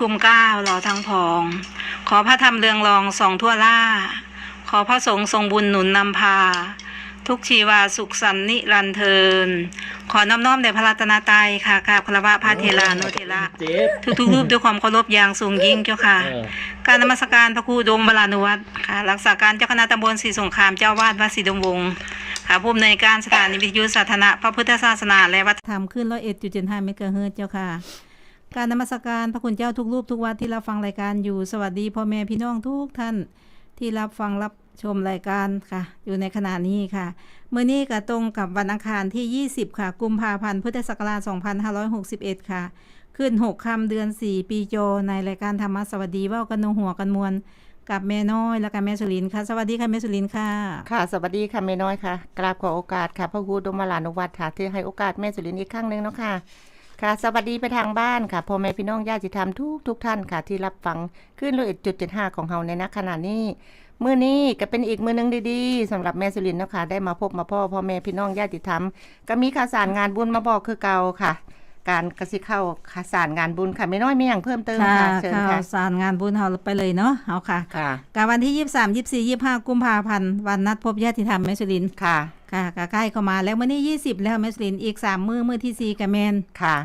กลุ่มเก้าหล่อทั้งพอง ขอพระธรรมเรืองรองสองทั่วล่า ขอพระสงฆ์ทรงบุญหนุนนำพา ทุกชีวาสุขสันต์นิรันดร์เทิน ขอน้อมน้อมแด่พระรัตนตรัยค่ะกราบคารวะพระเทลานุเทระเจ็บทุกๆรูปด้วยความเคารพอย่างสูงยิ่งเจ้าค่ะ เออการนมัสการพระครูดมบรานุวัตรค่ะ รักษาการเจ้าคณะตำบลศรีสงครามเจ้าวาดวัดศรีดมวงศ์ค่ะผู้อำนวยการสถานีวิทยุสาธารณะพระพุทธศาสนาและวัฒนธรรมขึ้นร้อยเอ็ดจุดเจ็ดห้าเมกะเฮิรตซ์เจ้าค่ะ การนมัสการพระคุณเจ้าทุกรูปทุกวัดที่รับฟังรายการอยู่สวัสดีพ่อแม่พี่น้องทุกท่านที่รับฟังรับชมรายการค่ะ อยู่ในขณะนี้ค่ะเมื่อนี้ก็ตรงกับวันอังคารที่ 20 ค่ะกุมภาพันธ์พุทธศักราช2561 ค่ะ ขึ้น 6คำเดือน 4 ปีโจในรายการธรรมะสวัสดีว่ากันงหัวกันมวลกับแม่น้อยและกับแม่สุรินค่ะ สวัสดีค่ะแม่สุรินค่ะ ค่ะ สวัสดีค่ะแม่น้อยค่ะกราบขอโอกาสค่ะพระครูดมลานุวัฒน์ค่ะที่ให้โอกาสแม่สุรินอีกครั้งหนึ่งเนาะค่ะ ค่ะ สวัสดีไปทางบ้านค่ะพ่อแม่พี่น้องญาติธรรมทุกทุกท่านค่ะ ที่รับฟังขึ้นเลยจุดเจ็ดห้าของเฮาในนักขณะนี้มื้อนี้ก็เป็นอีกมื้อหนึงดีๆสำหรับแม่สุรินทร์นะคะได้มาพบมาพ่อพ่อแม่พี่น้องญาติธรรม ก็มีข่าวสารงานบุญมาบอกคือเก่าค่ะ การกระสิเข้าข่าวสารงานบุญค่ะแม่น้อยมีอย่างเพิ่มเติมค่ะค่ะเชิญข่าค่ะวสารงานบุญเราไปเลยเนาะเอาค่ะค่ะการวันที่23 24 25กุมภาพันธ์วันนัดพบญาติธรรมแม่สุรินทร์ค่ะค่ะก็ใกล้เข้ามาแล้วมื้อนี้20แล้วแม่สุรินทร์อีก3มื้อมื้อที่4กับแมนค่ะ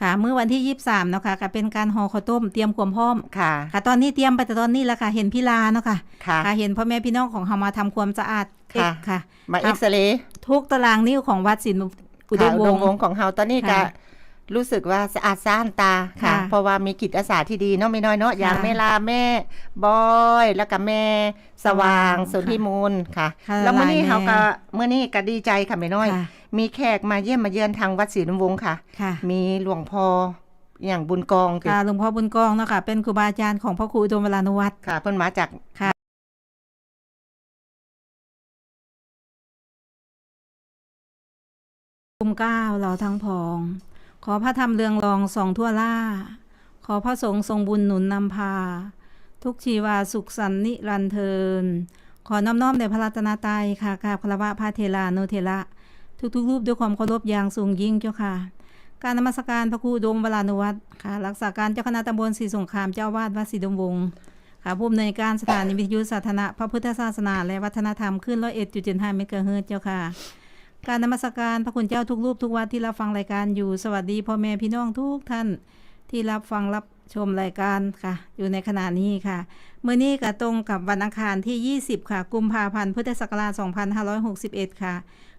ค่ะมื้อวันที่23เนาะค่ะก็เป็นการห่อข้าวต้มเตรียมความพร้อมค่ะ ค่ะตอนนี้เตรียมไปแต่ตอนนี้แล้วค่ะเห็นพิลาเนาะค่ะค่ะค่ะ เห็นพ่อแม่พี่น้องของเฮามาทำความสะอาดเอ็กค่ะค่ะ มาเอ็กซเรย์ทุกตารางนิ้วของวัดศิลป์อุดค่ะมอุวดงมวงศ์ศ์ของเฮาตอนนี้ก็ค่ะ รู้สึกว่าสะอาดซ่านตาค่ะค่ะ เพราะว่ามีกิจอาสาที่ดีเนาะไม่น้อยเนาะอย่างค่ะแม่ลาแม่บอยแล้วก็แม่สว่างค่ะสนธิมูลค่ะค่ะ แล้วเมื่อนี้หลายแม่เฮาก็เมื่อนี้ก็ดีใจค่ะไม่น้อยค่ะมีแขกมาเยี่ยมมาเยือนทางวัดศรีนวงศ์ค่ะค่ะ มีหลวงพ่ออย่างบุญกองค่ะหลวงพ่อบุญกองเนาะค่ะ เป็นครูบาอาจารย์ของพระครูอุดมวรานุวัตรค่ะ เพิ่นมาจากค่ะกลุ่มเก้าเราทั้งพอง ขอพระธรรมเรืองรองสองทั่วล่า ขอพระสงฆ์ทรงบุญหนุนนำพา ทุกชีวาสุขสันนิรันเทิน ขอน้อมน้อมแด่พระรัตนตรัยค่ะกราบคารวะพระเทลานุเทระทุกๆรูปด้วยความเคารพอย่างสูงยิ่งเจ้าค่ะ การนมัสการพระครูดมวรานุวัตรค่ะ รักษาการเจ้าคณะตำบลศรีสงครามเจ้าวาดวัดศรีดมวงค่ะผู้อำนวยการสถานีวิทยุสาธารณะพระพุทธศาสนา และวัฒนธรรมขึ้นร้อยเอ็ดจุดเจ็ดห้าเมกะเฮิรตซ์เจ้าค่ะ การนมัสการพระคุณเจ้าทุกรูปทุกวัดที่รับฟังรายการอยู่สวัสดีพ่อแม่พี่น้องทุกท่านที่รับฟังรับชมรายการค่ะ อยู่ในขณะนี้ค่ะเมื่อนี้ก็ตรงกับวันอังคารที่ 20 ค่ะ กุมภาพันธ์พุทธศักราช2561 ค่ะ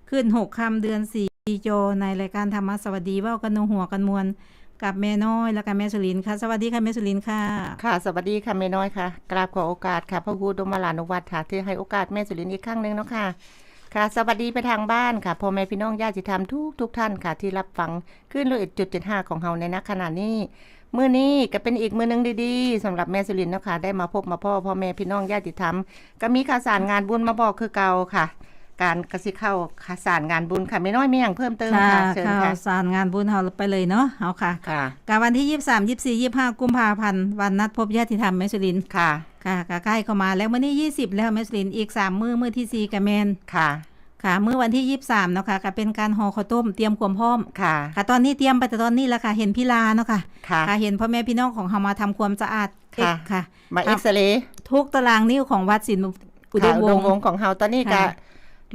ขึ้น 6คำเดือน4ปีโจ ในรายการธรรมะสวัสดีว่ากันหัวกันมวลกับแม่น้อยและกับแม่สุรินค่ะ สวัสดีค่ะแม่สุรินค่ะ ค่ะ สวัสดีค่ะแม่น้อยค่ะกราบขอโอกาสค่ะพระครูดมลานุวัฒน์ค่ะที่ให้โอกาสแม่สุรินอีกครั้งหนึ่งเนาะค่ะ ค่ะ สวัสดีไปทางบ้านค่ะพ่อแม่พี่น้องญาติธรรมทุกทุกท่านค่ะ ที่รับฟังขึ้นเอ็ดจุดเจ็ดห้าของเฮาในนักขณะนี้มื่อนี้ก็เป็นอีกมือหนึงดีๆสำหรับแม่สุรินทร์นะคะได้มาพบมาพ่อพ่อแม่พี่น้องญาติธรรม ก็มีข่าวสารงานบุญมาบอกคือเก่าค่ะ การกระสิเข้าข่าวสารงานบุญค่ะไม่น้อยมีอย่างเพิ่มเติมค่ะค่ะเชิญข่าค่ะวสารงานบุญเราไปเลยเนาะเอาค่ะค่ะการวันที่23 24 25กุมภาพันธ์วันนัดพบญาติธรรมแม่สุรินทร์ค่ะค่ะก็ใกล้เข้ามาแล้วมื้อนี้20แล้วแม่สุรินทร์อีก3มื้อมื้อที่4กับแมนค่ะค่ะมื้อวันที่23เนาะค่ะก็เป็นการห่อข้าวต้มเตรียมความพร้อมค่ะ ค่ะตอนนี้เตรียมไปแต่ตอนนี้แล้วค่ะเห็นพิลาเนาะค่ะค่ะค่ะ เห็นพ่อแม่พี่น้องของเฮามาทำความสะอาดเอ็กค่ะค่ะ มาเอ็กซเรย์ทุกตารางนิ้วของวัดศิลป์อุดค่ะมอุวดงมวงศ์ศ์ของเฮาตอนนี้ก็ค่ะ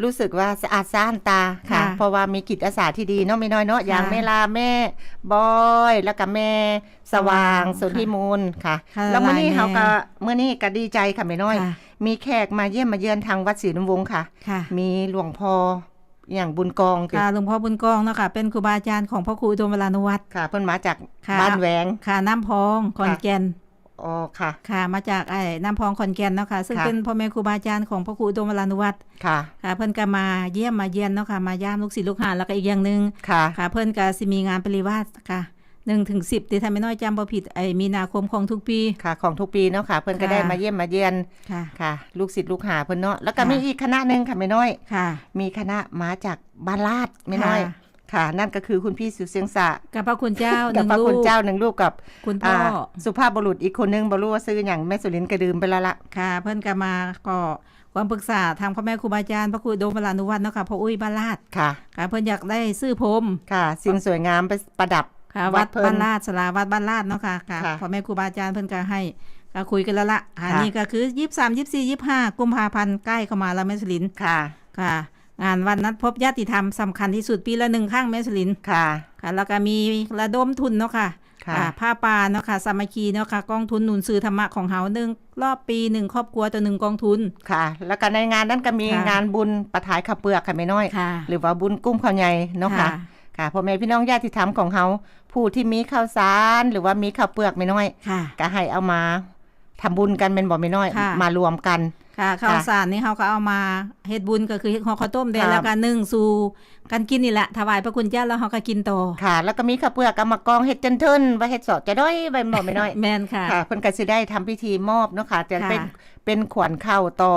รู้สึกว่าสะอาดซ่านตาค่ะ ค่ะเพราะว่ามีกิจอาสาที่ดีเนาะไม่น้อยเนาะอย่างค่ะแม่ลาแม่บอยแล้วก็แม่สว่างค่ะสนธิมูลค่ะค่ะแล้วเมื่อนี้หลายแม่เฮาก็เมื่อนี้ก็ดีใจค่ะไม่น้อย ค่ะมีแขกมาเยี่ยมมาเยือนทางวัดศรีนวงศ์ค่ะ ค่ะมีหลวงพ่ออย่างบุญกองค่ะหลวงพ่อบุญกองเนาะค่ะเป็นครูบาอาจารย์ของพระครูอุดมวรานุวัตร ค่ะ เพิ่นมาจากค่ะ บ้านแหวง ค่ะน้ำพองขอนแก่น อ๋อค่ะ ค่ะ มาจากไอ้น้ำพองขอนแก่นเนาะค่ะ ซึ่งค่ะเป็นพ่อแม่ครูบาอาจารย์ของพระครูอุดมวรานุวัตรค่ะ ค่ะ เพิ่นก็มาเยี่ยมมาเยียนเนาะค่ะ มาย่ามลูกศิษย์ลูกหาแล้วก็อีกอย่างหนึ่งค่ะ ค่ะ เพิ่นก็สิมีงานปริวาสค่ะหนึ่งถึงสิบที่ทำไม่น้อยจำบ่ผิดไอ้มีนาคมของทุกปีค่ะ ของทุกปีเนาะค่ะ เพิ่นก็ค่ะได้มาเยี่ยมมาเยือนค่ะค่ะ ลูกศิษย์ลูกหาเพิ่นเนาะแล้วก็ค่ะมีอีกคณะหนึงค่ะไม่น้อยค่ะ มีคณะมาจากบ้านลาดไม่น้อย ค่ะค่ะ นั่นก็คือคุณพี่สุเสียงสะกับพระคุณเจ้าหกับนึ่งพระลูคุณก เจ้าหนึ่งลูกกับคุณพ่ออ่าสุภาพบุรุษอีกคนนึงบ่รู้ว่าซื้ออย่างแม่สุรินทร์กระดืมไปแล้วละ ค่ะ เพิ่นก็มาก็ความปรึกษาทางพ่อแม่ครูบาอาจารย์พระครูอุดมวรานุวัตรเนาะค่ะพ่ออุ้ยบ้านลาดค่ะ ค่ะ เพิ่นอยากได้ซื้อผมค่ะ สิ่งสวยงามไปประดับ ค่ะ วัวัดดเพิ่นบ้านลาดสลาวัดบ้านลาดเนาะค่ะค่ะค่ะพ่อแม่ครูบาอาจารย์เพิ่นก็ให้ก็คุยกันแล้วละอันค่ะ นี้ก็คือยี่สามยี่สี่ยี่ห้ากุมภาพันธ์ใกล้เข้ามาแล้วแม่สลินค่ะ ค่ะ งานวันนัดพบญาติธรรมสำคัญที่สุดปีละหนึ่งครั้งแม่สลินค่ะ ค่ะ แล้วก็มีระดมทุนเนาะค่ะค่ะอ่าผ้าป่าเนาะค่ะสามัคคีเนาะค่ะกองทุนหนุนสื่อธรรมะของเฮาหนึ่งรอบปีหนึ่งครอบครัวต่อหนึ่งกองทุนค่ะ แล้วก็ในงานนั้นก็มีค่ะงานบุญประทายข้าวเปลือกค่ะแม่น้อยค่ะหรือว่าบุญกุ้มข้าวใหญ่เนาะค่ะค่ะพ่อแม่พี่น้องญาติธรรมของเฮาผู้ที่มีข้าวสารหรือว่ามีข้าวเปลือกไม่น้อยค่ะก็ให้เอามาทำบุญกันเป็นบ่ไม่น้อยค่ะมารวมกัน ค่ะข้าวสารนี่เขาก็เอามาเฮ็ดบุญก็คือเฮ็ดห่อข้าวต้มได้ครับแล้วก็นึ่งสู่กันกินนี่แหละถวายพระคุณเจ้าแล้วเขาก็กินต่อค่ะ แล้วก็มีข้าวเปลือกเอามากองเฮ็ดจนเทินไว้เฮ็ดสอดจะด้อยไว้บ่ไม่น้อยแม่นค่ะค่ะเพิ่นก็สิได้ทำพิธีมอบเนาะค่ะจะค่ะเป็นเป็นขวัญข้าวต่อ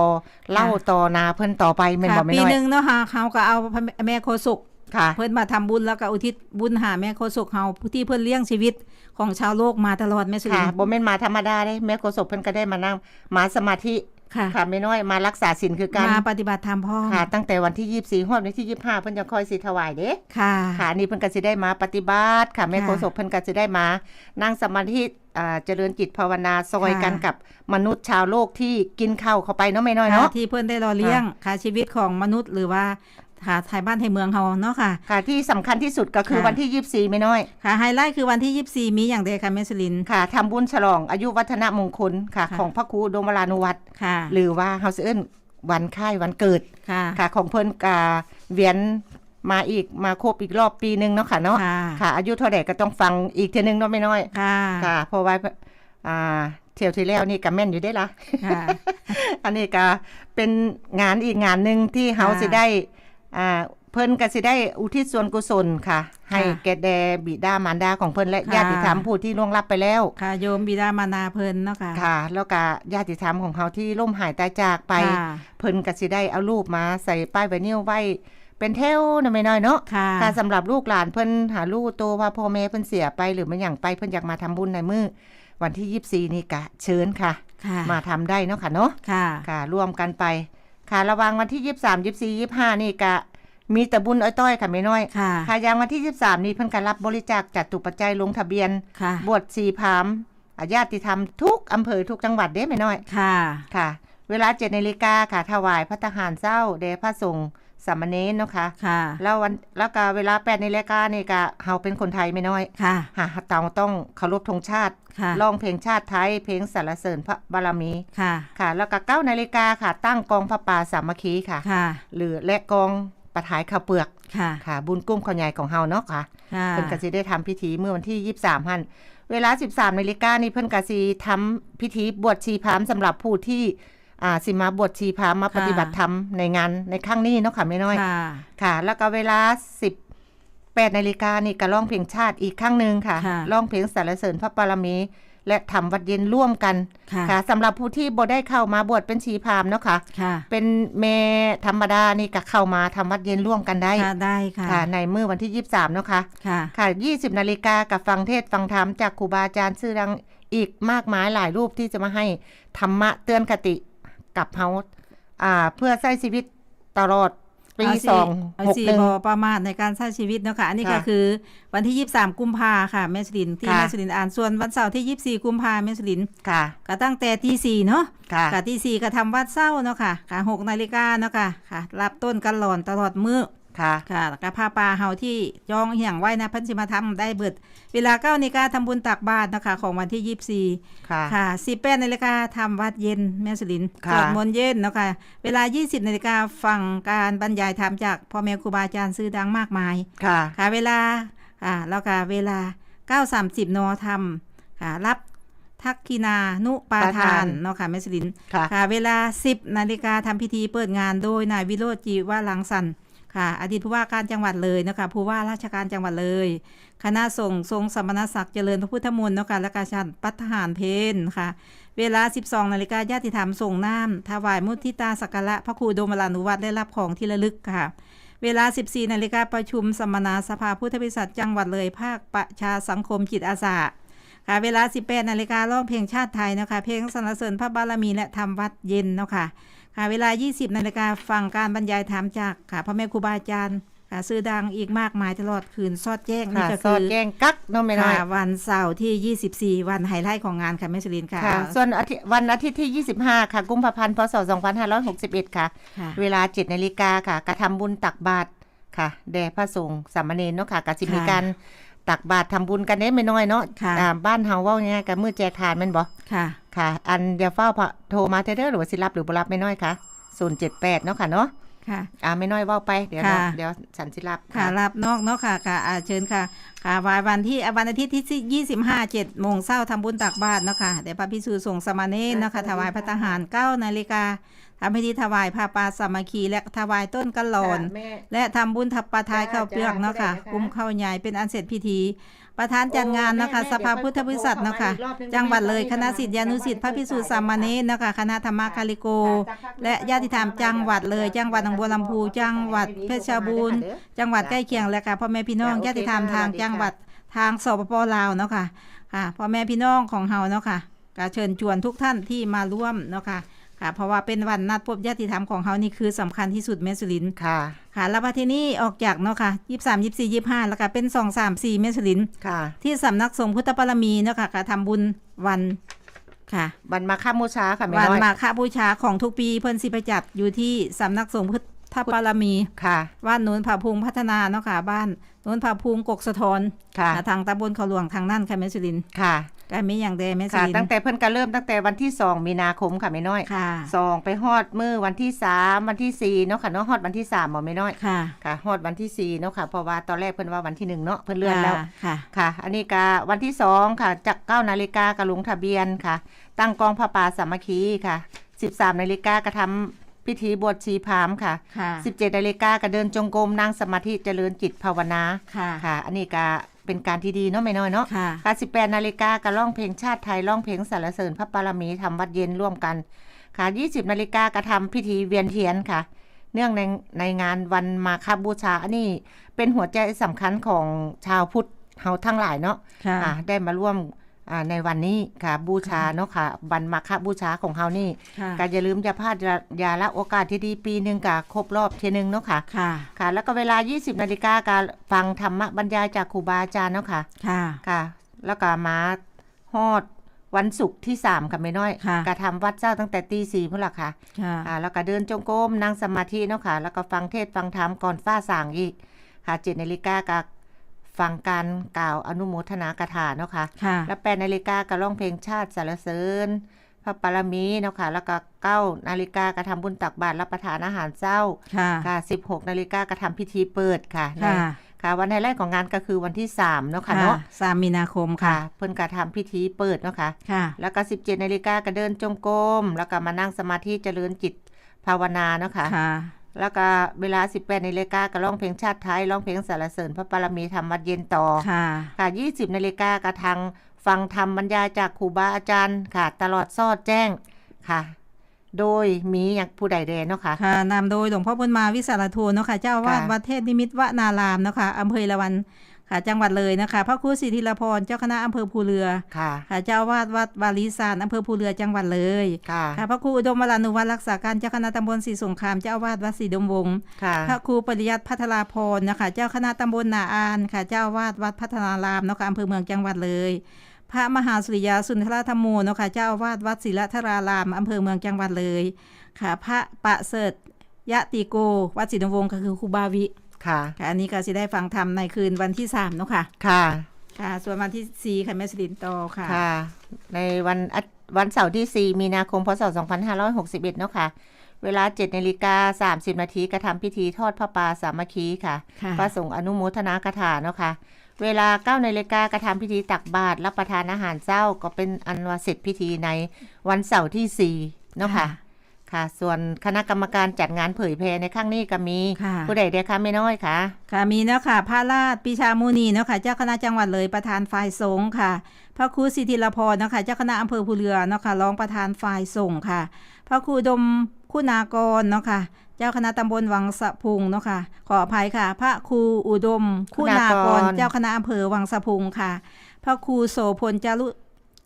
เหล่าต่อนาเพิ่นต่อไปแม่นค่ะบ่ไม่ปีน้อยหนึ่งเนาะค่ะเขาก็เอาพระแม่โคศกค่ะเพิ่นมาทำบุญแล้วก็อุทิศบุญหาแม่โคศกเฮาผู้ที่เพิ่นเลี้ยงชีวิตของชาวโลกมาตลอดแม่สุริค่ะนทร์บ่แม่นมาธรรมดาเด้แม่โกศลเพิ่นก็ได้มานั่งมาสมาธิ ค่ะค่ะไม่น้อยมารักษาศีลคือกันมาปฏิบัติธรรมพ่อค่ะ ตั้งแต่วันที่24ฮอดวันที่25เพิ่นจะคอยสิถวายเด้ค่ะค่ะนี่เพิ่นก็สิได้มาปฏิบัติค่ะแม่ค่ะโกศลเพิ่นก็สิได้มา นั่งสมาธิอ่าเจริญจิตภาวนาซอยค่ะกันกับมนุษย์ชาวโลกที่กินข้าวเข้าไปเนาะแม่น้อยเนาะค่ะที่เพิ่นได้รอเลี้ยงค่ะชีวิตของมนุษย์หรือว่า ค่ะไทยบ้านไทยเมืองเฮาเนาะค่ะ ค่ะที่สำคัญที่สุดก็คือค่ะวันที่ 24แม่น้อย ค่ะ ไฮไลท์คือวันที่ 24 มีอย่างใดค่ะแม่สุรินทร์ค่ะทำบุญฉลองอายุวัฒนมงคลค่ะค่ะของพระครูอุดมรานุวัตรค่ะ หรือว่าเฮาสิเอิ้นวันคล้ายวันเกิด ค่ะค่ะของเพิ่นกาเวียนมาอีกมาครบอีกรอบปีหนึงเนาะค่ะเนาะ ค่ะค่ะอายุเท่าใดก็ต้องฟังอีกเทีนึงเนาะไม่น้อย ค่ะ ค่ะ เพราะว่าอ่าเที่ยวที่แล้วนี่ก็แม่นอยู่ได้ละค่ะอันนี้ก็เป็นงานอีกงานหนึ่งที่เฮาค่ะสิได้ อ่าเพิ่นก็สิได้อุทิศส่วนกุศลค่ะ ให้แก่แด่บิดามารดาของเพิ่นและค่ะ ญาติธรรมผู้ที่ล่วงลับไปแล้ว ค่ะโยมบิดามารดาเพิ่นเนาะค่ะค่ะ แล้วก็ญาติธรรมของเฮาที่ล่มหายตายจากไป ค่ะเพิ่นก็สิได้เอารูปมาใส่ป้ายไวนิลไว้ เป็นแถวนะไม่น้อยเนาะ ค่ะ ค่ะสำหรับลูกหลานเพิ่นหาลูกโตว่าพ่อแม่เพิ่นเสียไปหรือมันหยังไปเพิ่นอยากมาทำบุญในมื้อวันที่ 24 นี่กะเชิญค่ะ ค่ะ มาทำได้เนาะค่ะเนาะค่ะ ค่ะร่วมกันไป ค่ะ ระหวังวันที่23 24 25นี่กะ มีแต่บุญอ้อยต้อยค่ะไม่น้อย ค่ะ ค่ะอย่างวันที่23นี่เพิ่นก็รับบริจาคจัดตุปัจจัยลงทะเบียนค่ะบวชสีพรามอาญาติธรรมทุกอำเภอทุกจังหวัดเด้ไม่น้อย ค่ะ ค่ะ เวลา7นาฬิกาค่ะถวายพระทหารเจ้าแด่พระสงฆ์ สามเณรเนาะค่ะค่ะ แล้ววันแล้วก็เวลา8นาฬิกานี่ก็เฮาเป็นคนไทยไม่น้อย ค่ะหาเตาต้องเคารพธงชาติค่ะร้องเพลงชาติไทย เพลงสรรเสริญพระบารมี ค่ะ ค่ะ แล้วก็9นาฬิกาค่ะ ตั้งกองพระป่าสามัคคีค่ะ ค่ะ หรือและกองประทายข้าวเปลือก ค่ะ ค่ะ บุญกุ้มข้าวใหญ่ของเฮาเนาะค่ะค่ะเพิ่นก็สิได้ทำพิธีเมื่อวันที่23หั่นเวลา13นาฬิกานี่เพิ่นก็สิทำพิธีบวชชีพรามสำหรับผู้ที่ อ่าสิมาบวชชีพรามมาปฏิบัติธรรมในงานในครั้งนี้เนาะค่ะแม่น้อยค่ะค่ะแล้วก็เวลา18นาฬิกานี่ก็ร้องเพลงชาติอีกครั้งหนึ่งค่ะค่ะร้องเพลงสรรเสริญพระบารมี และทำวัดเย็นร่วมกันค่ะค่ะสำหรับผู้ที่บ่ได้เข้ามาบวชเป็นชีพรามเนาะค่ะค่ะ เป็นเมธรรมดานี่ก็เข้ามาทำวัดเย็นร่วมกันได้ค่ะได้ค่ะค่ะในมื้อวันที่ 23เนาะค่ะค่ะค่ะ20นาฬิกากับฟังเทศน์ฟังธรรมจากครูบาอาจารย์ชื่อดังอีกมากมายหลายรูปที่จะมาให้ธรรมะเตือนคติ กับเฮาอ่า เพื่อใช้ชีวิตตลอดปีเอาสองเอาหกสี่หนึ่งบอประมาทในการใช้ชีวิตเนาะค่ะอันนี้ก็ค่ะคือวันที่ 23 กุมภาค่ะแม่สลินที่ค่ะแม่สลินอ่านส่วนวันเสาร์ที่ 24 กุมภาแม่สลินค่ะ ก็ตั้งแต่ตีสี่เนาะค่ะค่ะตีสี่ก็ทำวัดเศร้าเนาะค่ะค่ะหกนาฬิกาเนาะค่ะค่ะ รับต้นกันหลอนตลอดมื้อ ค่ะ ค่ะแล้วก็พาปลาเฮาที่จองเหี่ยงไว้นะเพันธิมาทำได้เบิด เวลาเก้านาฬิกาทำบุญตักบาตรนะคะ ของวันที่ยี่สี่ค่ะ ค่ะสิบแปดนาฬิกาทำวัดเย็นแม่สุรินทร์ค่ะสวดมนต์เย็นเนาะค่ะเวลา20นาฬิกาฟังการบรรยายธรรมจากพ่อแม่ครูบาอาจารย์ซื้อดังมากมาย ค่ะ ค่ะ เวลา อ่า แล้วก็เวลา9.30นทำค่ะ รับทักคินานุปาปาทาทานนเนาะค่ะแม่สุรินทร์ค่ะค่ะ เวลา 10 นาฬิกาทำพิธีเปิดงานโดยนายวิโรจน์จีวาลังสรร ค่ะอดีตผู้ว่าการจังหวัดเลยนะคะผู้ว่าราชการจังหวัดเลย คณะสงฆ์ทรงสมณศักดิ์เจริญพระพุทธมนต์นะคะและกาชันปัตหารเพนค่ะ เวลา 12นาฬิกาญาติธรรมส่งน้ำถวายมุทิตาสักการะพระครูโดมรานุวัตรได้รับของที่ระลึกค่ะ เวลา 14นาฬิกาประชุมสมนาสภาพุทธบริษัทจังหวัดเลย ภาคประชาสังคมจิตอาสาค่ะเวลา 18นาฬิการ้องเพลงชาติไทยนะคะ เพลงสรรเสริญพระบารมีและทำวัดเย็นเนาะค่ะ ค่ะเวลา 20 นาฬิกาฟังการบรรยายธรรมจากค่ะพ่อแม่ครูบาอาจารย์ค่ะซื้อดังอีกมากมายตลอดคืนซอดแจ้งนี่ค่ะก็สคืออดแจ้งกักเนาะแม่น้อยค่ะวันเสาร์ที่ 24 วันไฮไลท์ของงานค่ะแม่สุรินทร์ค่ะค่ะ ส่วนอาทิตย์วันอาทิตย์ที่ 25 ค่ะ กุมภาพันธ์พศ 2561ค่ะค่ะ เวลา 7 นาฬิกาค่ะ กระทำบุญตักบาตรค่ะ แด่พระสงฆ์สามเณรเนาะค่ะกสิมีค่ะการ ตักบาตรทำบุญกันเด้ไม่น้อยเนาะค่ะ อ่าบ้านเฮาเว้าง่ายๆกับมือแจกทานแม่นบ่ค่ะ ค่ะ อันเดี๋ยวเฝ้าพระโทรมาเด้อหรือว่าสิรับหรือบ่รับไม่น้อยค่ะ078เนาะค่ะเนาะ ค่ะอ่าไม่น้อยเว้าไปเดี๋ยวค่ะเนาะเดี๋ยวฉันสิรับค่ะรับนอกเนาะค่ะค่ะอ่าเชิญค่ะ ค่ะวันวันที่วันอาทิตย์ที่25 7โมงเช้าทำบุญตักบาตรเนาะค่ะเดี๋ยวพระพิสุส่งสามเณรเนาะค่ะถวายพระทหาร9นาฬิกาทำพิธีถวายผ้าป่าสามัคคีและถวายต้นกะหลอนแม่และทำบุญทับประทายข้าวเปลือกเนาะค่ะจ้ากุมข้าวใหญ่เป็นอันเสร็จพิธี ประธานจัดงานเนาะค่ะโอ้แม่สภาพุทธบริษัทเนาะค่ะเดี๋ยวค่อยโทรเข้ามาอีกรอบนึงจังหวัดเลยได้ไหมคณะศิษยานุศิษย์พระพิสุสามเณรเนาะค่ะคณะธรรมคาริโก และญาติธรรมจังหวัดเลย จังหวัดหนองบัวลำพูจังหวัดเพชรบูรณ์จังหวัดใกล้เคียงและค่ะพ่อแม่พี่น้องจ้ะโอเคญาติธรรมทางค่ะสวัสดีจังหวัดทางสปปลาวเนาะค่ะค่ะพ่อแม่พี่น้องของเฮาเนาะค่ะก็เชิญชวนทุกท่านที่มาร่วมเนาะค่ะ ค่ะ เพราะว่าเป็นวันนัดพบญาติธรรมของเฮานี่คือสำคัญที่สุดแม่สุรินทร์ค่ะค่ะ แล้วพอทีนี้ออกจากเนาะค่ะยี่สามยี่สี่ยี่ห้าแล้วก็เป็นสองสามสี่เมษลินค่ะ ที่สำนักสงฆ์พุทธปรมีเนาะค่ะก็ทำบุญวันค่ะวันมาค่ามูชาค่ะแม่วันน้อยมาฆบูชาของทุกปีเพิ่นสิไปจัดอยู่ที่สำนักสงฆ์พุทธปรมีค่ะบ้านโน้นผาพุงพัฒนาเนาะค่ะ บ้านโน้นผาพุงกกสะทอนค่ะทางตำบลเขาหลวงทางนั่นค่ะแม่สุรินทร์ค่ะ ก็มีอย่างแดแม่สุค่ะรินทตั้งร์แต่เพิ่นก็เริ่มตั้งแต่วันที่2มีนาคมค่ะแม่น้อยค่ะสองไปฮอดมือวันที่3วันที่4เนาะค่ะเนาะฮอดวันที่3บ่แม่น้อยค่ะค่ะฮอดวันที่4เนาะค่ะเพราะว่าตอนแรกเพิ่นว่าวันที่1เนาะเพิ่นเลื่อนแล้วค่ะค่ะ อันนี้ก็วันที่2ค่ะจาก9นาฬิกากระลงทะเบียนค่ะ ตั้งกองผ้าป่าสามัคคีค่ะ13นาฬิกากระทำพิธีบวชชีพราหมณ์ค่ะค่ะ 17นาฬิกากระเดินจงกรมนั่งสมาธิเจริญจิตภาวนา ค่ะ ค่ะ อันนี้ก็ เป็นการที่ดีเนาะแม่น้อยเนาะค่ะค่ะ18นาฬิกาก็ร้องเพลงชาติไทยร้องเพลงสรรเสริญพระปรมีทำวัดเย็นร่วมกัน ค่ะ20นาฬิกากระทำพิธีเวียนเทียนค่ะ เนื่องในในงานวันมาคบูชาอันนี้เป็นหัวใจสำคัญของชาวพุทธเฮาทั้งหลายเนาะค่ะอ่าได้มาร่วมอ่า ในวันนี้ค่ะบูชาเนาะค่ะวันมาคบูชาของเฮานี่ค่ะก็อย่าลืมอย่าพลาดอย่าอย่าละโอกาสที่ดีปีหนึงกะครบรอบเทียหนึงเนาะค่ะค่ะ ค่ะ แล้วก็เวลา 20นาฬิกาการฟังธรรมบรรยายจากครูบาอาจารย์เนาะค่ะค่ะค่ะ แล้วก็มาฮอดวันศุกร์ที่สามค่ะไม่น้อยค่ะกระทำวัดเจ้าตั้งแต่ตีสี่พุ่นละค่ะค่ะค่ะ แล้วก็เดินจงกรมนั่งสมาธิเนาะค่ะ แล้วก็ฟังเทศน์ฟังธรรมก่อนฟ้าสางอีกค่ะเจ็ดนาฬิกาก็ ฟังการกล่าวอนุโมทนากถาเนาะค่ะค่ะแล้วแปดนาฬิกาก็ร้องเพลงชาติสรรเสริญ พระปรมีเนาะค่ะ แล้วก็เก้านาฬิกากระทำบุญตักบาตรรับประทานอาหารเจ้า ค่ะค่ะสิบหกนาฬิกากระทำพิธีเปิดค่ะในค่ะค่ะวันไฮไลท์ของงานก็คือวันที่สามเนาะค่ะค่ะเนาะสามมีนาคมค่ะค่ะ เพิ่นกระทำพิธีเปิดเนาะค่ะค่ะ แล้วก็ 17นาฬิกาก็เดินจงกรมแล้วก็มานั่งสมาธิเจริญจิตภาวนาเนาะค่ะค่ะ แล้วก็เวลา 18นาฬิกาก็ร้องเพลงชาติไทยร้องเพลงสรรเสริญพระปรมีธรรมวัดเย็นต่อค่ะค่ะ20นาฬิกาก็ทางฟังธรรมบรรยายจากครูบาอาจารย์ค่ะ ตลอดซอดแจ้งค่ะ โดยมีอย่างผู้ใดแดเนาะค่ะค่ะนำโดยหลวงพ่อบุญมาวิสารโทเนาะค่ะ เจ้าอาวาดค่ะวัดเทพนิมิตรวนารามเนาะค่ะอำเภอละวัน ค่ะจังหวัดเลยนะคะพระครูสิทธิรพรเจ้าคณะอำเภอภูเรือค่ะค่ะเจ้าอาวาดวัดวาลีสานอำเภอภูเรือจังหวัดเลยค่ะค่ะพระครูอุดมวรานุวัฒน์รักษาการเจ้าคณะตำบลศรีสงครามเจ้าอาวาดวัดศรีดมวงศ์ค่ะพระครูปริยัติพัทราพรนะคะเจ้าคณะตำบลนาอานค่ะเจ้าอาวาดวัดพัฒนารามเนาะค่ะอำเภอเมืองจังหวัดเลย พระมหาสุริยาสุนทรธรรมโมเนาะค่ะเจ้าอาวาดวัดศิลธารารามอำเภอเมืองจังหวัดเลย ค่ะ พระประเสริฐยะติโก วัดศรีดมวงศ์ก็คือครูบาวิ ค่ะ ค่ะอันนี้ก็สิได้ฟังธรรมในคืนวันที่สามเนาะค่ะ ค่ะ ค่ะ ส่วนวันที่สี่ค่ะแม่สลินต่อค่ะ ค่ะ ในวันอาทวันเสาร์ที่ 4 มีนาคม พศ 2561 เนาะค่ะ เวลา7นาฬิกา30 นาทีกระทำพิธีทอดพระป่าสามัคคีค่ะ ค่ะ พระสงฆ์อนุโมทนากถาเนาะค่ะ เวลา9นาฬิกากระทำพิธีตักบาตรรับประทานอาหารเจ้าก็เป็นอันว่าเสร็จพิธีในวันเสาร์ที่ 4 เนาะค่ะ ค่ะ ส่วนคณะกรรมการจัดงานเผยแพร่ในครั้งนี้ก็มี ค่ะ ผู้ใดเดียคะไม่น้อยค่ะ ค่ะมีเนาะค่ะพระราชปิชามุนีเนาะค่ะเจ้าคณะจังหวัดเลยประธานฝ่ายสงฆ์ค่ะ พระครูสิทธิรพรเนาะค่ะเจ้าคณะอำเภอภูเรือเนาะค่ะรองประธานฝ่ายสงฆ์ค่ะ พระครูดมคุณากรเนาะค่ะ เจ้าคณะตำบลวังสะพุงเนาะค่ะ ขออภัยค่ะ พระครูอุดมคุณากร คุณากร เจ้าคณะอำเภอวังสะพุงค่ะ พระครูโสพลจารุ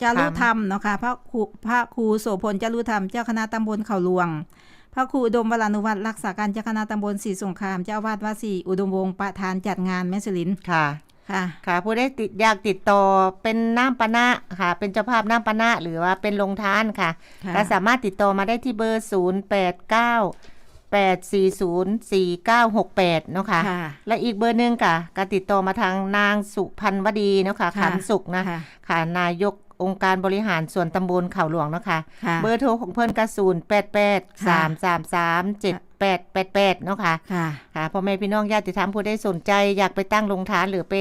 จารุธรรมเนาะค่ะพระครูพระครูโสพลจารุธรรมเจ้าคณะตำบลเขาหลวง พระครูอุดมวรานุวัตรรักษาการเจ้าคณะตำบลศรีสงครามเจ้าอาวาสวัดศรีอุดมวงศ์ประธานจัดงานแม่สลินค่ะค่ะค่ะผู้ได้ติดอยากติดต่อเป็นน้ำปะนะค่ะ เป็นเจ้าภาพน้ำปะนะหรือว่าเป็นลงทานค่ะค่ะก็สามารถติดต่อมาได้ที่เบอร์ 0 8 9 8 4 0 4 9 6 8เนาะค่ะค่ะและอีกเบอร์หนึ่งค่ะก็ติดต่อมาทางนางสุพันวดีเนาะค่ะค่ะขันสุขนะค่ะค่ะนายก องค์การบริหารส่วนตำบลเขาหลวงเนาะค่ะค่ะเบอร์โทรของเพิ่นก็ศูนย์แปดแปดสามสามสามเจ็ดแปดแปดแปดเนาะค่ะค่ะ ค่ะพ่อแม่พี่น้องญาติธรรมผู้ได้สนใจอยากไปตั้งโรงทานหรือไป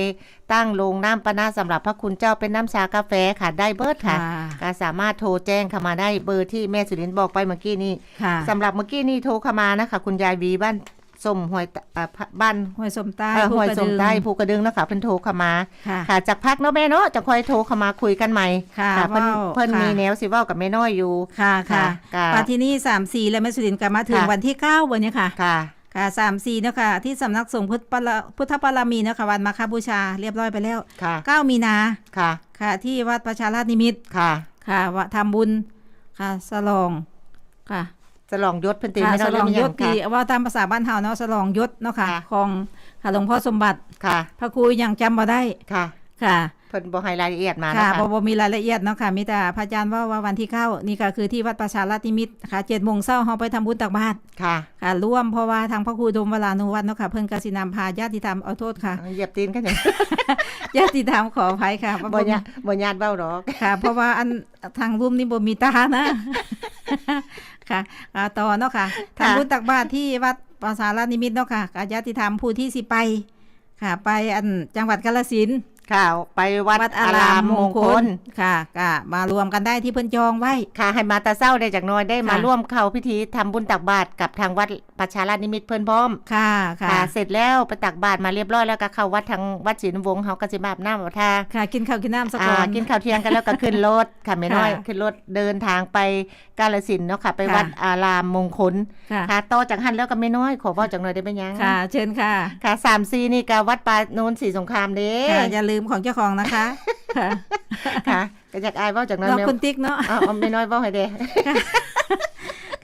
ตั้งโรงน้ำปะนาสำหรับพระคุณเจ้าเป็นน้ำชากาแฟค่ะได้เบิร์ดค่ะค่ะก็สามารถโทรแจ้งเข้ามาได้เบอร์ที่แม่สุรินทร์บอกไปเมื่อกี้นี้ค่ะสำหรับเมื่อกี้นี้โทรเข้ามานะคะ คุณยายวีบ้าน สมหวยตอ่าบ้านห้วยสมใต้เอ่อภูหวยกระสดึมงใต้ภูกระดึงนะคะเพิ่นโทรเข้ามาค่ะค่ะจากพักเนาะแม่เนาะจะค่อยโทรเข้ามาคุยกันใหม่ค่ะเพิ่นว้าวเพิ่นค่ะมีแนวสิเว้ากับแม่น้อยอยู่ค่ะค่ะค่ะมาที่นี่สามสี่แล้วแม่สุรินทร์กลับมาถึงค่ะวันที่เก้าวันนี้ค่ะค่ะค่ะสามสี่เนาะค่ะที่สำนักสงฆ์พุทธปรพุทธปรมีเนาะค่ะวันมาคบูชาเรียบร้อยไปแล้วค่ะเก้ามีนาค่ะ ค่ะที่วัดประชาราชนิมิตรค่ะ ค่ะว่าทำบุญค่ะสลองค่ะ จะลองยศเพิ่นตีค่ะไม่สน้อยลองเรื่ยยัศงที่ค่ะ ว่าตามภาษาบ้านเฮาเนาะสลองยศเนาะค่ะค่ะ ของค่ะหลวงพ่อสมบัติ ค่ะ พระครูยังจำบ่ได้ค่ะ ค่ะ เพิ่นบ่ให้รายละเอียดมาค่ะนะคะ บ่บ่มีรายละเอียดเนาะค่ะมีแต่พระอาจารย์ว่าว่าวันที่เก้านี่ก็คือที่วัดประชาราชนิมิตรค่ะเจ็ดโมงเช้าเฮาไปทำบุญตักบาตรค่ะค่ะร่วมเพราะว่าทางพระครูดมวรานุวัฒน์เนาะค่ะเพิ่นกสินำพาญาติธรรมเอาโทษค่ะ เหยียบตีนกันอย่างญาติธรรมขออภัยค่ะเพราะบ่ว่าญาบ่ญาติเบ้าดอก ค่ะ เพราะว่าอันทางรูปนี้บ่มีตานะ ค่ะอ่าต่อเนาะค่ะทำบุญตักบาตรที่วัดประสาราชนิมิตรเนาะค่ะกับญาติธรรมผู้ที่สิไปค่ะ ไปอันจังหวัดกาฬสินธุ์ ค่ะ ไปวัดวัดอารามมงคลค่ะก็มารวมกันได้ที่เพิ่นจองไว้ ค่ะ ให้มาแตาเศร้าได้จากน้อยได้มาค่ะร่วมเข้าพิธีทำบุญตักบาตรกับทางวัดประชาราชนิมิตรเพิ่นพร้อมค่ะค่ะค่ะ เสร็จแล้วไปตักบาตรมาเรียบร้อยแล้วก็เข้าวัดทางวัดศรีนวงศ์เฮาก็สิมาอาบน้ำอาบท่าค่ะ กินข้าวกินน้ำสักอ่าก่อนกินข้าวเที่ยงกันแล้วก็ขึ้นรถค่ะแม่น้อยค่ะขึ้นรถเดินทางไปกาฬสินธุ์เนาะค่ะไปค่ะวัดอารามมงคลค่ะค่ะต่อจากหันแล้วก็แม่น้อยขอเว้าจากหน่อยได้ไหมยังค่ะ เชิญค่ะ ค่ะสามซีนี่ก็วัดป่าโนนสีสงครามเด้ค่ะอย่าลืมของเจ้าของนะคะ ค่ะค่ะก็อยากอายเว้าจากหน้อยเราแม่คุณติ๊กเนาะเอาเอาแม่น้อยเว้าให้เด้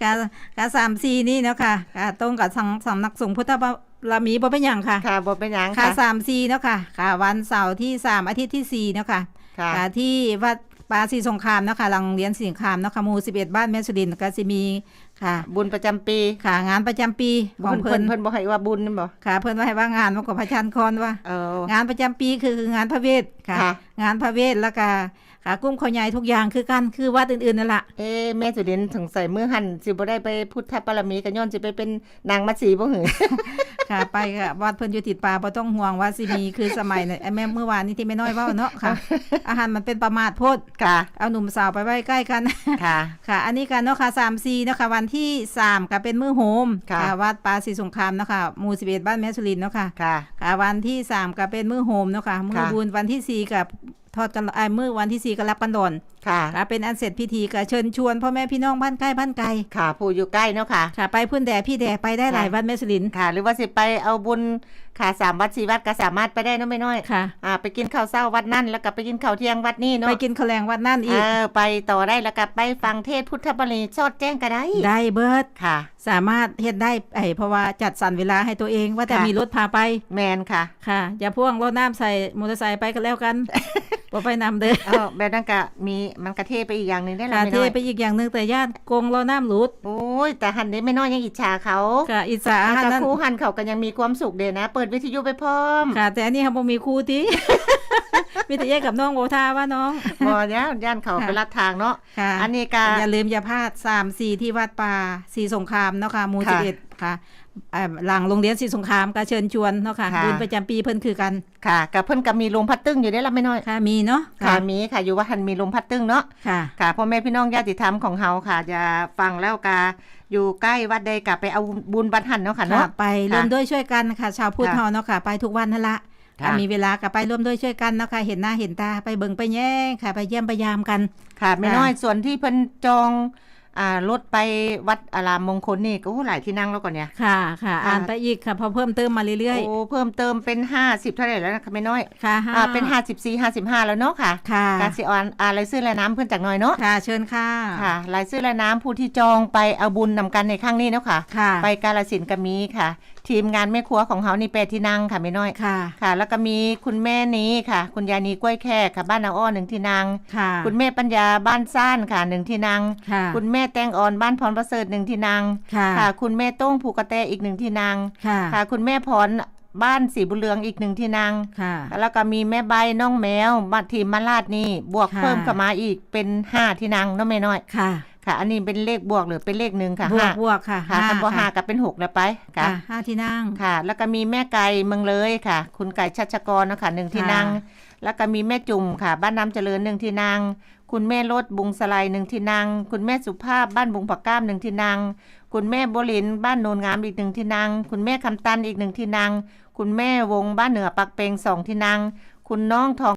ค่ะค่ะสามซีนี่เนาะค่ะค่ะตรงกับสำสำนักสงฆ์พุทธบารมีบ่เป็นหยังค่ะ ค่ะบ่เป็นหยังค่ะค่ะสามซีเนาะค่ะ ค่ะ วันเสาร์ที่สามอาทิตย์ที่สี่เนาะค่ะค่ะค่ะที่วัด ปาศรีสงครามเนาะค่ะหลังเรียนศรีสงครามเนาะค่ะหมู่สิบเอ็ดบ้านแม่สุรินทร์ก็จะมีค่ะ บุญประจำปีค่ะงานประจำปีของเพิ่เพิ่นนเพิ่นบ่ให้ว่าบุญนั่นบ่ค่ะ เพิ่นว่าให้ว่างานมากกว่าพระชันคอนว่า เอองานประจำปีคือคืองานพระเวทค่ะค่ะงานพระเวทแล้วก็ ค่ะกุ้มเขาใหญ่ทุกอย่างคือกันคือวัดอื่นๆนั่นแหละเอ๊ะแม่สุดินสงสัยมื้อหันสิบ่ได้ไปพุทธปรมีกันย้อนสิไปเป็นนางมัตสีบ่หือค่ะไปค่ะวัดเพิ่นอยู่ติดป่าบ่ต้องห่วงว่าสิมีคือสมัยเนี่ยไอ้แม่เมื่อวานนี้ที่แม่น้อยเว้าเนาะค่ะ อาหารมันเป็นประมาทโพดค่ะ เอาหนุ่มสาวไปไว้ใกล้กันค่ะ ค่ะ อันนี้กันเนาะค่ะสามสี่เนาะค่ะวันที่สามก็เป็นมื้อโฮมค่ะวัดปาศรีสงครามเนาะค่ะหมู่สิบเอ็ดบ้านแม่สุรินทร์เนาะค่ะค่ะค่ะ วันที่สามก็เป็นมื้อโฮมเนาะค่ะมื้อค่ะบุญวันที่สี่กับ ทอดกันไอ้ายมื้อวันที่สี่ก็รับกันดอนค่ะค่ะเป็นอันเสร็จพิธีก็เชิญชวนพ่อแม่พี่น้องบ้านใกล้บ้านไกลค่ะผู้อยู่ใกล้เนาะค่ะค่ะ ไปพื้นแดดพี่แดดไปได้หลายค่ะวัดแม่สุรินทร์ค่ะ หรือว่าสิไปเอาบุญ ค่ะสามวัดสี่วัดก็สามารถไปได้เนาะไม่น้อยค่ะอ่าไปกินข้าวเช้าวัดนั่นแล้วก็ไปกินข้าวเที่ยงวัดนี่เนาะไปกินข้าวแรงวัดนั่นเออีกอไปต่อได้แล้วก็ไปฟังเทศพุทธบริชอดแจ้งก็ได้ ได้เบิร์ดค่ะ สามารถเฮ็ดได้ไอ้เพราะว่าจัดสรรเวลาให้ตัวเองว่าแต่ค่ะมีรถพาไปแมนค่ะค่ะ อย่าพ่วงรถน้ำใส่มอเตอร์ไซค์ไปก็แล้วกันบ่ไปนำเด้อเออแบบนั้นก็มีมันกระเทไปอีกอย่างหนึ่งได้ละค่ะไม่เทน้อยไปอีกอย่างหนึงแต่ญาติโกงรอน้ำหลุดโอ้ยแต่หันนี้ไม่น้อยยังอิจฉาเขาค่ะอิสาแต่นั้นคู่หันเขากันยังมีความสุขเดยนะเปิดวิทยุไปพร้อม ค่ะ แต่อันนี้เขาบ่มีครูติมีแต่แยกกับน้องโอทาว่าน้องบอย่าย่านเขาค่ะไปลัดทางเนาะค่ะอันนี้ก็อย่าลืมอย่าพลาด3 4ที่วัดป่าศรีสงครามเนาะค่ะหมู่ค่ะ11ค่ะเอ่อ หลังโรงเรียนศรีสงครามก็เชิญชวนเนาะค่ะค่ะบุญประจำปีเพิ่นคือกันค่ะกับเพิ่นก็มีลมพัดตึ้งอยู่ได้ละไม่น้อยค่ะมีเนาะค่ะมีค่ะอยู่ว่าหันมีลมพัดตึ้งเนาะค่ะค่ะพ่อแม่พี่น้องญาติธรรมของเฮาค่ะจะฟังแล้วกาอยู่ใกล้วัดใดกะไปเอาบุญบัตรหันเนาะค่ะค่ะเนาะไปร่วมด้วยช่วยกันค่ะ ชาวพุทธค่ะเฮาเนาะค่ะ ไปทุกวันนั่นละค่ะถ้ามีเวลาก็ไปร่วมด้วยช่วยกันเนาะค่ะเห็นหน้าเห็นตาไปเบิ่งไปแย่งค่ะ ไปเยี่ยมไปยามกัน ค่ะไม่น้อยส่วนที่เพิ่นจองอ่า รถไปวัดอารามมงคลนี่ก็โอ้หลายที่นั่งแล้วก่อนเนี่ยค่ะค่ะค่ะ อ่านไปอีกค่ะพอเพิ่มเติมมาเรื่อยโอ้เพิ่มเติมเป็น50เท่าไหร่แล้วนะคะไม่น้อยๆค่ะห้าอ่าเป็น54 55แล้วเนาะค่ะ ค่ะการสิออนอ่ารายชื่อรายน้ำเพื่อนจากหน่อยเนาะ ค่ะ เชิญค่ะค่ะรายชื่อรายน้ำผู้ที่จองไปเอาบุญนำกันในครั้งนี้เนาะค่ะค่ะ ไปกาลสินธุ์ก็มีค่ะ ทีมงานแม่ครัวของเฮานี่แปดที่นั่งค่ะไม่น้อยค่ะ ค่ะ แล้วก็มีคุณแม่นี้ค่ะ คุณยานีกล้วยแค่ค่ะ บ้านนาอ้อหนึ่งที่นางค่ะ คุณแม่ปัญญาบ้านซ่านค่ะหนึ่งที่นางค่ะ คุณแม่แตงอ่อนบ้านพรประเสริฐหนึ่งที่นางค่ะค่ะ คุณแม่โต้งผูกกระแตอีกหนึ่งที่นางค่ะค่ะ คุณแม่พรบ้านสีบุญเรืองอีกหนึ่งที่นางค่ะ แล้วก็มีแม่ใบน้องแมวบ้านทีมมาลาดนี่บวกค่ะเพิ่มเข้ามาอีกเป็นห้าที่นางเนาะแม่น้อยค่ะ ค่ะ อันนี้เป็นเลขบวกหรือเป็นเลขหนึ่งค่ะบวห้ากบวกค่ะค่ะคันบ่ห้าค่ะก็เป็นหกแล้วไปค่ะค่ะห้าที่นั่งค่ะ แล้วก็มีแม่ไก่เมืองเลยค่ะ คุณไก่ชัชกรนะคะหนึ่งที่ค่ะนั่ง แล้วก็มีแม่จุ่มค่ะ บ้านน้ำเจริญหนึ่งที่นั่งคุณแม่รถบุงสไลหนึ่งที่นั่ง คุณแม่สุภาพบ้านบุงผักก้ามหนึ่งที่นั่ง คุณแม่โบลินบ้านโนนงามอีกหนึ่งที่นั่ง คุณแม่คำตันอีกหนึ่งที่นั่ง คุณแม่วงบ้านเหนือปักเปงสองที่นั่ง คุณน้องทอง